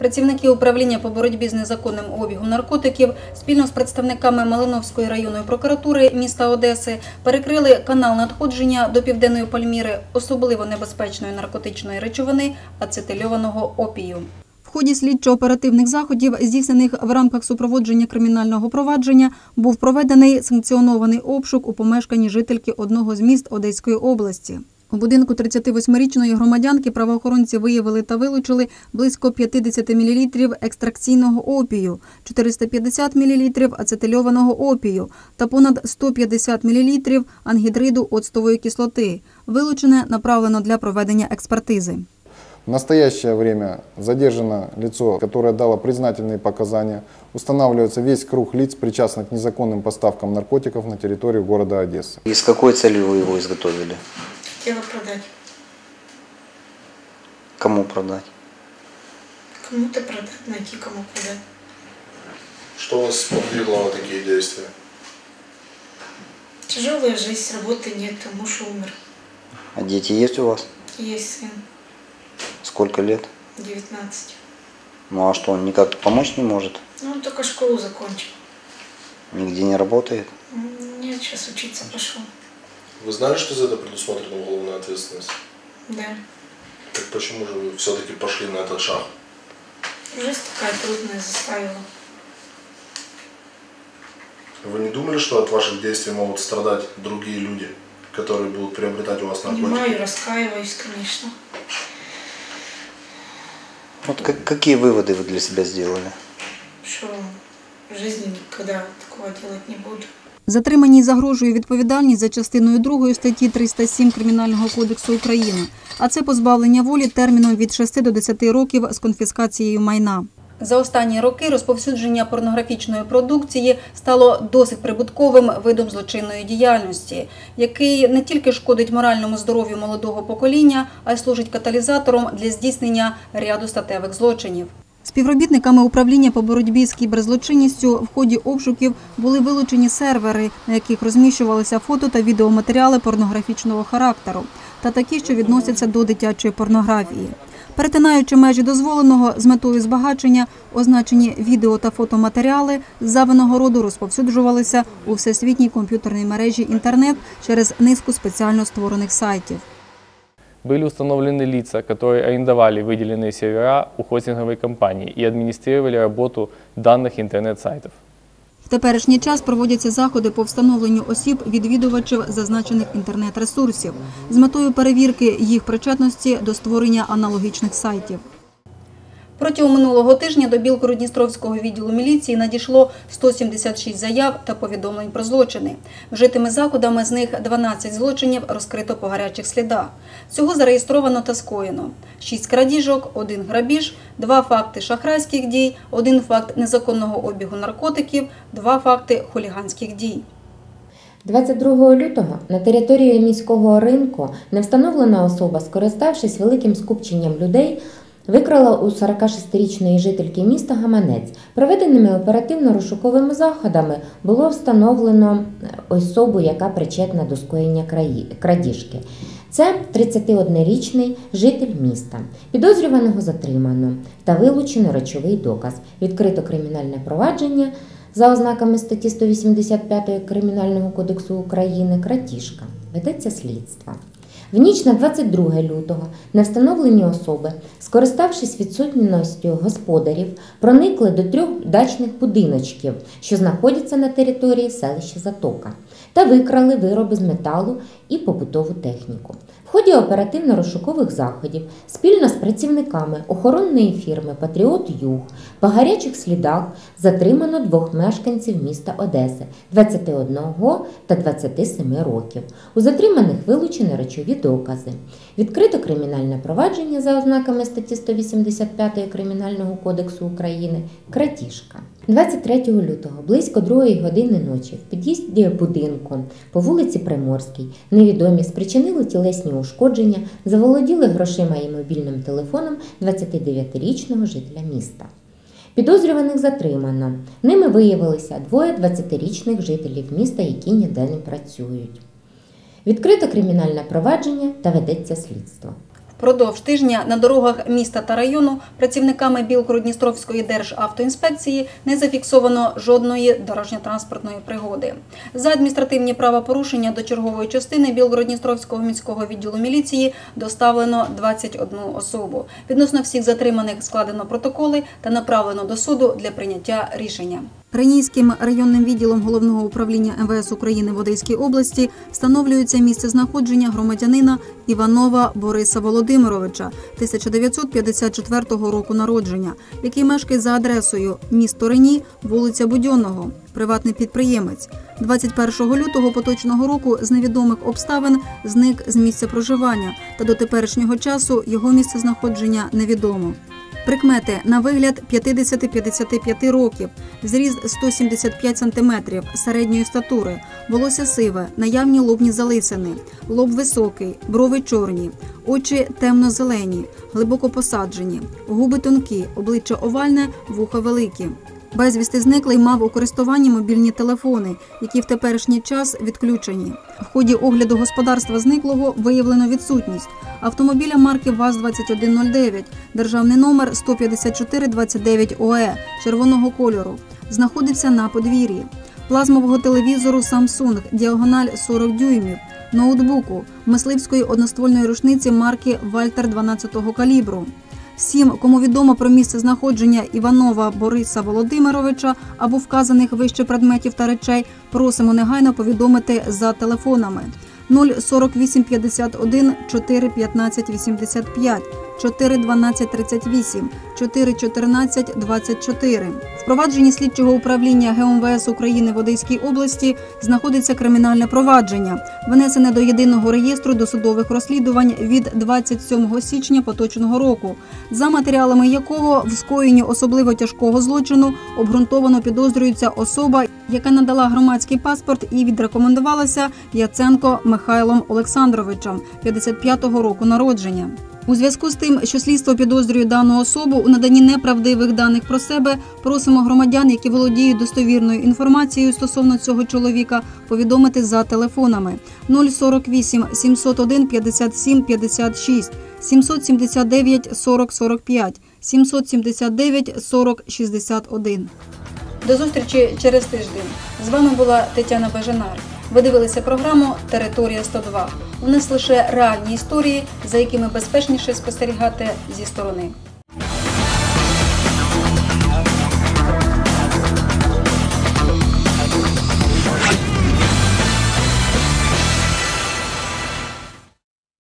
Працівники управління по боротьбі з незаконним обігом наркотиків спільно з представниками Малиновської районної прокуратури міста Одеси перекрили канал надходження до південної Пальміри особливо небезпечної наркотичної речовини ацетильованого опію. В ході слідчо-оперативних заходів, здійснених в рамках супроводження кримінального провадження, був проведений санкціонований обшук у помешканні жительки одного з міст Одеської області. У будинку 38-річної громадянки правоохоронці виявили та вилучили близько 50 мл екстракційного опію, 450 мл ацетильованого опію та понад 150 мл ангідриду оцтової кислоти. Вилучене направлено для проведення експертизи. В настоящее время задержано лицо, которое дало признательные показания. Устанавливается весь круг лиц, причастных к незаконным поставкам наркотиков на территорию города Одессы. И с какой целью вы его изготовили? Хотела продать. Кому продать? Кому-то продать, найти кому продать. Что вас подвигло на такие действия? Тяжелая жизнь, работы нет, муж умер. А дети есть у вас? Есть сын, Сколько лет? 19. Ну а что, он никак помочь не может? Ну, он только школу закончил. Нигде не работает? Нет, сейчас учиться пошел. Вы знали, что за это предусмотрена уголовная ответственность? Да. Так почему же вы все-таки пошли на этот шаг? Жизнь такая трудная заставила. Вы не думали, что от ваших действий могут страдать другие люди, которые будут приобретать у вас наркотики? Понимаю, раскаиваюсь, конечно. Вот как- какие выводы вы для себя сделали? Что в жизни никогда такого делать не буду. Затриманій загрожує відповідальність за частиною 2 статті 307 Кримінального кодексу України, а це позбавлення волі терміном від 6 до 10 років з конфіскацією майна. За останні роки розповсюдження порнографічної продукції стало досить прибутковим видом злочинної діяльності, який не тільки шкодить моральному здоров'ю молодого покоління, а й служить каталізатором для здійснення ряду статевих злочинів. Співробітниками управління по боротьбі з кіберзлочинністю в ході обшуків були вилучені сервери, на яких розміщувалися фото та відеоматеріали порнографічного характеру, та такі, що відносяться до дитячої порнографії. Перетинаючи межі дозволеного з метою збагачення, означені відео та фотоматеріали з винагороду розповсюджувалися у всесвітній комп'ютерній мережі інтернет через низку спеціально створених сайтів. Были установлены лица, которые арендовали выделенные сервера у хостинговой компании и администрировали работу данных интернет-сайтов. В теперішній час проводяться заходи по встановленню осіб відвідувачів зазначених інтернет-ресурсів з метою перевірки їх причетності до створення аналогічних сайтів. Протягом минулого тижня до Білгород-Дністровського відділу міліції надійшло 176 заяв та повідомлень про злочини. Вжитими заходами з них 12 злочинів розкрито по гарячих слідах. Всього зареєстровано та скоєно 6 крадіжок, 1 грабіж, 2 факти шахрайських дій, 1 факт незаконного обігу наркотиків, 2 факти хуліганських дій. 22 лютого на території міського ринку невстановлена особа, скориставшись великим скупченням людей, викрала у 46-річної жительки міста гаманець. Проведеними оперативно-розшуковими заходами було встановлено особу, яка причетна до скоєння крадіжки. Це 31-річний житель міста. Підозрюваного затримано та вилучено речовий доказ. Відкрито кримінальне провадження за ознаками статті 185 Кримінального кодексу України крадіжка. Ведеться слідство. В ніч на 22 лютого невстановлені особи, скориставшись відсутністю господарів, проникли до трьох дачних будиночків, що знаходяться на території селища Затока, та викрали вироби з металу і побутову техніку. В ході оперативно-розшукових заходів спільно з працівниками охоронної фірми Патріот Юг по гарячих слідах затримано двох мешканців міста Одеси 21 та 27 років. У затриманих вилучені речові докази. Відкрито кримінальне провадження за ознаками статті 185 Кримінального кодексу України крадіжка. 23 лютого, близько 2 години ночі, в під'їзді будинку по вулиці Приморській невідомі спричинили тілесні ушкодження, заволоділи грошима і мобільним телефоном 29-річного жителя міста. Підозрюваних затримано. Ними виявилися двоє 20-річних жителів міста, які ніде не працюють. Відкрито кримінальне провадження та ведеться слідство. Продовж тижня на дорогах міста та району працівниками Білгород-Дністровської державтоінспекції не зафіксовано жодної дорожньо-транспортної пригоди. За адміністративні правопорушення до чергової частини Білгород-Дністровського міського відділу міліції доставлено 21 особу. Відносно всіх затриманих складено протоколи та направлено до суду для прийняття рішення. Ренійським районним відділом головного управління МВС України в Одеській області встановлюється місце знаходження громадянина Іванова Бориса Володимировича 1954 року народження, який мешкає за адресою місто Рені, вулиця Будьонного, приватний підприємець. 21 лютого поточного року з невідомих обставин зник з місця проживання, та до теперішнього часу його місце знаходження невідомо. Прикмети на вигляд 50-55 років, зріст 175 см, середньої статури, волосся сиве, наявні лобні залисини, лоб високий, брови чорні, очі темно-зелені, глибоко посаджені, губи тонкі, обличчя овальне, вуха великі. Безвісти зниклий мав у користуванні мобільні телефони, які в теперішній час відключені. В ході огляду господарства зниклого виявлено відсутність автомобіля марки ВАЗ-2109, державний номер 15429 ОЕ червоного кольору. Знаходиться на подвір'ї. Плазмового телевізору Samsung, діагональ 40 дюймів, ноутбуку, мисливської одноствольної рушниці марки Вальтер 12-го калібру. Всім, кому відомо про місце знаходження Іванова Бориса Володимировича або вказаних вище предметів та речей, просимо негайно повідомити за телефонами. 04851 4 15 85, 4 12 38, 4 14 24. В провадженні слідчого управління ГМВС України в Одеській області знаходиться кримінальне провадження, внесене до єдиного реєстру досудових розслідувань від 27 січня поточного року, за матеріалами якого в скоєнні особливо тяжкого злочину обґрунтовано підозрюється особа, яка надала громадський паспорт і відрекомендувалася Яценко Михайлом Олександровичем 55-го року народження. У зв'язку з тим, що слідство підозрює дану особу у наданні неправдивих даних про себе, просимо громадян, які володіють достовірною інформацією стосовно цього чоловіка, повідомити за телефонами 048 701 57 56, 779 40 45, 779 40 61. До зустрічі через тиждень. З вами була Тетяна Бажанар. Ви дивилися програму Територія 102. У нас лише реальні історії, за якими безпечніше спостерігати зі сторони.